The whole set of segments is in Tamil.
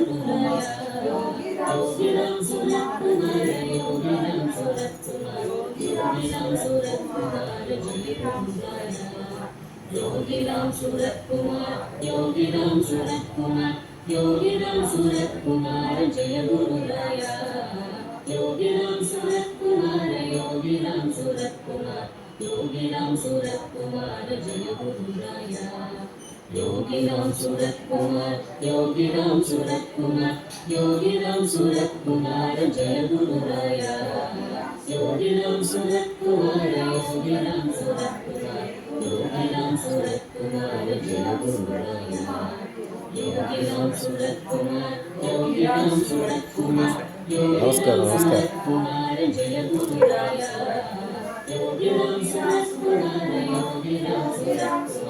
ஜெயகுருராய யோகிராம் சுரத்குமார யோகிராம் சுரத்குமார் யோகிராம் சுரத்குமார ஜெயகுருராய யோகிராம் சுரத்குமார் யோகிராம் சுரத்குமார் யோகிராம் சுரத்குமார ஜெயகுருராய யோகிராம் சுரத்குமார யோகிராம் சுரத்குமார் யோகிராம் சுரத்குமார ஜெயகுருராய யோகிராம் சுரத்குமார் யோகிராம் சுரத்குமார் யோகிராம் சுரத்குமார ஜெயகுருராய யோகிராம் சுரத்குமார யோகிராம் சுரத்குமார் யோகிராம் சுரத்குமார ஜெயகுருராய யோகிராம் சுரத்குமார் யோகிராம் சுரத்குமார் நமஸ்காரம், நமஸ்காரம். குமார ஜெயகுருராய யோகிராம் சுரத்குமார யோகிராம் சுரத்குமார்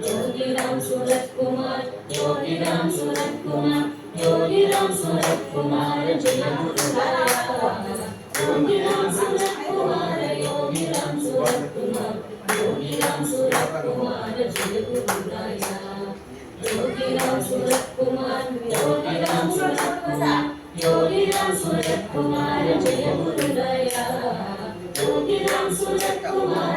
யோகிராம் சுரத்குமார் யோகிராம் சுரத்குமார் யோகிராம் சுரத்குமார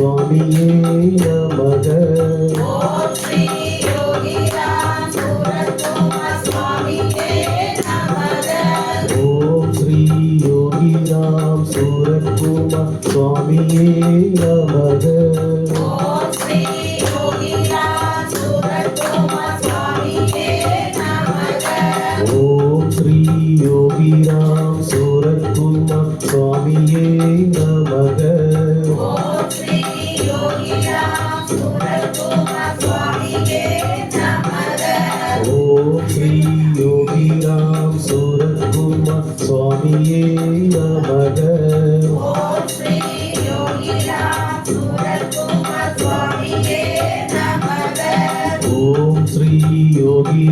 சுவாமியே நமக.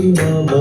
Mama.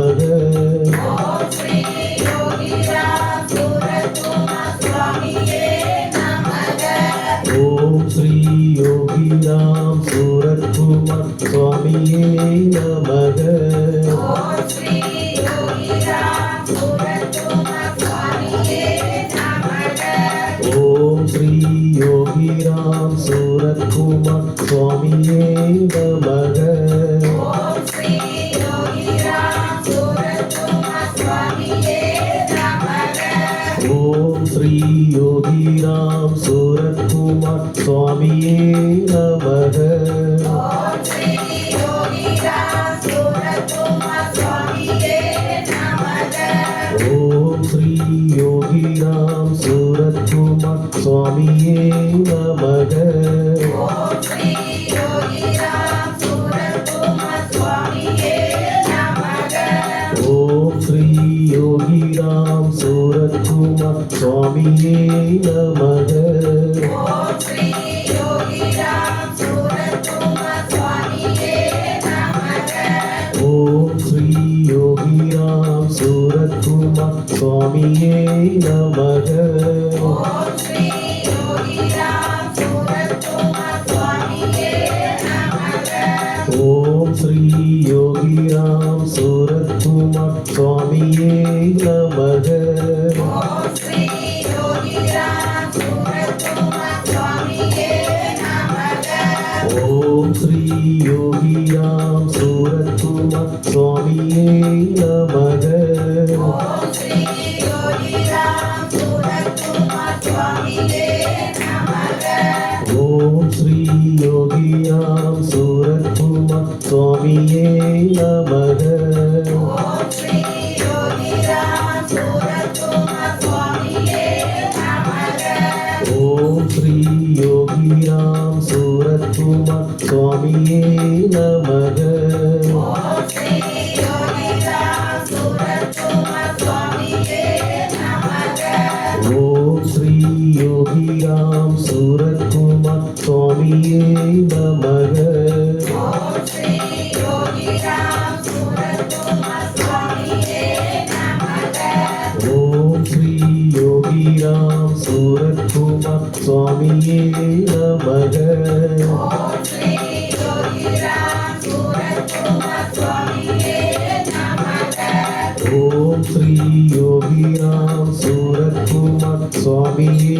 சுவாமியே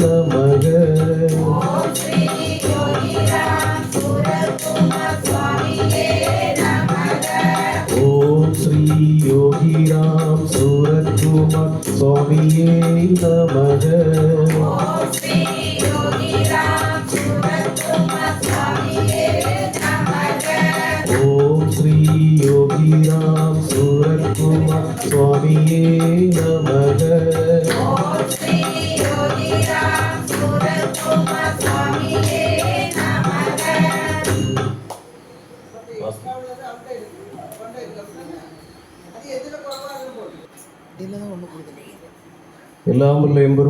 நமக.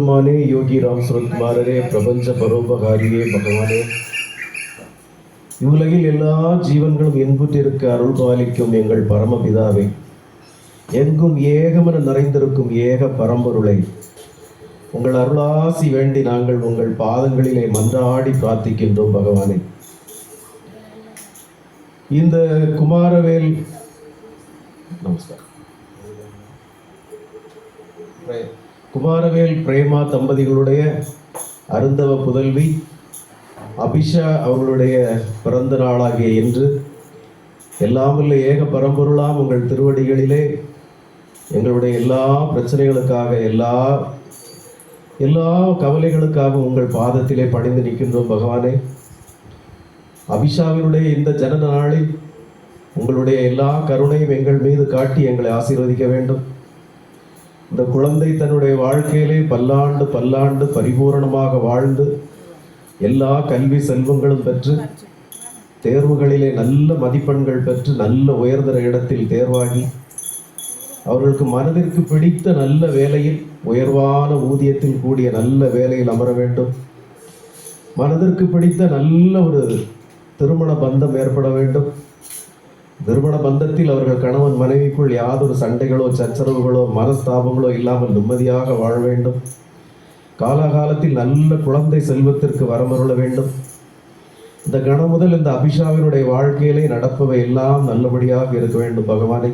உள்ள யோகி ராம் சுரத்குமாரரே பிரபஞ்ச பரோபகாரியே பகவானே இவ்வுலகில் எல்லா ஜீவன்களும் இன்புற்றிருக்க அருள் பாலிக்கும் எங்கள் பரமபிதாவை எங்கும் ஏகமென நிறைந்திருக்கும் ஏக பரம்பொருளை உங்கள் அருளாசி வேண்டி நாங்கள் உங்கள் பாதங்களிலே மன்றாடி பிரார்த்திக்கின்றோம் பகவானே இந்த குமாரவேல் நமஸ்காரம் குமாரவேல் பிரேமா தம்பதிகளுடைய அருந்தவ புதல்வி அபிஷா அவர்களுடைய பிறந்த நாளாகிய இன்று எல்லாமல்ல ஏக பரம்பொருளாம் உங்கள் திருவடிகளிலே. எங்களுடைய எல்லா பிரச்சனைகளுக்காக எல்லா எல்லா கவலைகளுக்காக உங்கள் பாதத்திலே பணிந்து நிற்கின்றோம் பகவானே. அபிஷாவினுடைய இந்த ஜனன நாளில் உங்களுடைய எல்லா கருணையும் எங்கள் மீது காட்டி எங்களை ஆசீர்வதிக்க வேண்டும். இந்த குழந்தை தன்னுடைய வாழ்க்கையிலே பல்லாண்டு பல்லாண்டு பரிபூரணமாக வாழ்ந்து எல்லா கல்வி செல்வங்களும் பெற்று தேர்வுகளிலே நல்ல மதிப்பெண்கள் பெற்று நல்ல உயர்தர இடத்தில் தேர்வாகி அவர்களுக்கு மனதிற்கு பிடித்த நல்ல வேலையில் உயர்வான ஊதியத்தில் கூடிய நல்ல வேலையில் அமர வேண்டும். மனதிற்கு பிடித்த நல்ல ஒரு திருமண பந்தம் ஏற்பட வேண்டும். திருமண பந்தத்தில் அவர்கள் கணவன் மனைவிக்குள் யாதொரு சண்டைகளோ சச்சரவுகளோ மனஸ்தாபங்களோ இல்லாமல் நிம்மதியாக வாழ வேண்டும். காலாகாலத்தில் நல்ல குழந்தை செல்வத்திற்கு வரமருள வேண்டும். இந்த கணம் முதல் இந்த அபிஷாவினுடைய வாழ்க்கையிலே நடப்பவை எல்லாம் நல்லபடியாக இருக்க வேண்டும் பகவானே.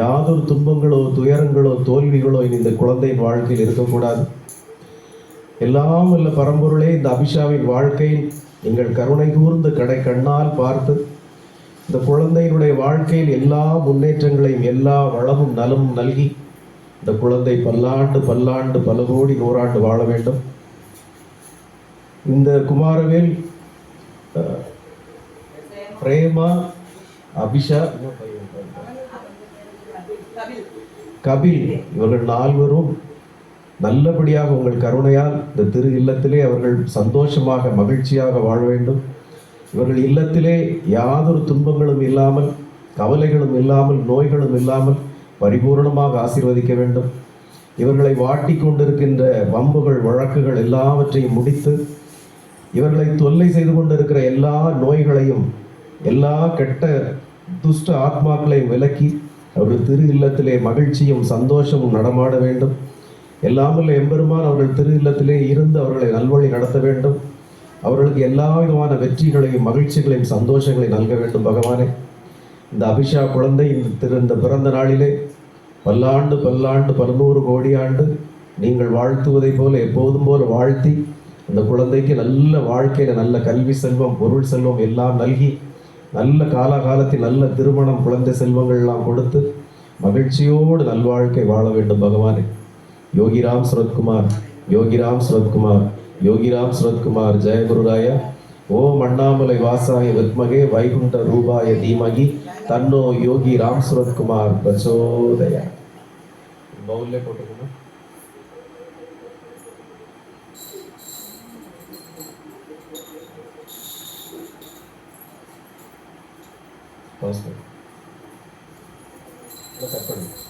யாதொரு துன்பங்களோ துயரங்களோ தோல்விகளோ இனி இந்த குழந்தையின் வாழ்க்கையில் இருக்கக்கூடாது. எல்லாம் உள்ள பரம்பொருளே இந்த அபிஷாவின் வாழ்க்கையில் எங்கள் கருணை கூர்ந்து கடை கண்ணால் பார்த்து இந்த குழந்தையினுடைய வாழ்க்கையில் எல்லா முன்னேற்றங்களையும் எல்லா வளமும் நலமும் நல்கி இந்த குழந்தை பல்லாண்டு பல்லாண்டு பல கோடி நூறாண்டு வாழ வேண்டும். இந்த குமாரவேல் பிரேமா அபிஷா கபில் இவர்கள் நால்வரும் நல்லபடியாக உங்கள் கருணையால் இந்த திரு இல்லத்திலே அவர்கள் சந்தோஷமாக மகிழ்ச்சியாக வாழ வேண்டும். இவர்கள் இல்லத்திலே யாதொரு துன்பங்களும் இல்லாமல் கவலைகளும் இல்லாமல் நோய்களும் இல்லாமல் பரிபூர்ணமாக ஆசீர்வதிக்க வேண்டும். இவர்களை வாட்டி கொண்டிருக்கின்ற வம்புகள் வழக்குகள் எல்லாவற்றையும் முடித்து இவர்களை தொல்லை செய்து கொண்டிருக்கிற எல்லா நோய்களையும் எல்லா கெட்ட துஷ்ட ஆத்மாக்களையும் விலக்கி அவர்கள் திரு இல்லத்திலே மகிழ்ச்சியும் சந்தோஷமும் நடமாட வேண்டும். எல்லாமல்ல எம்பெருமான் அவர்கள் திரு இல்லத்திலே இருந்து அவர்களை நல்வழி நடத்த வேண்டும். அவர்களுக்கு எல்லா விதமான வெற்றிகளையும் மகிழ்ச்சிகளையும் சந்தோஷங்களையும் நல்க வேண்டும். பகவானே இந்த அபிஷா குழந்தை இந்த திரு இந்த பிறந்த நாளிலே பல்லாண்டு பல்லாண்டு பதினூறு கோடி ஆண்டு நீங்கள் வாழ்த்துவதைப் போல எப்போதும் போல வாழ்த்தி அந்த குழந்தைக்கு நல்ல வாழ்க்கையில் நல்ல கல்வி செல்வம் பொருள் செல்வம் எல்லாம் நல்கி நல்ல காலாகாலத்தில் நல்ல திருமணம் குழந்தை செல்வங்கள்லாம் கொடுத்து மகிழ்ச்சியோடு நல்வாழ்க்கை வாழ வேண்டும் பகவானே. யோகிராம் சுரத்குமார் யோகிராம் சுரத்குமார். யோகிராம் சுரத்குமார் ஜெயகுருராய ஓம் அண்ணாமலை வாசாய வித்மகே வைகுண்ட ரூபாய தீமகி தன்னோ யோகி ராம் சுரத்குமார் பிரச்சோதய பவுல்லே போட்டுக்கணும் கட் பண்ணு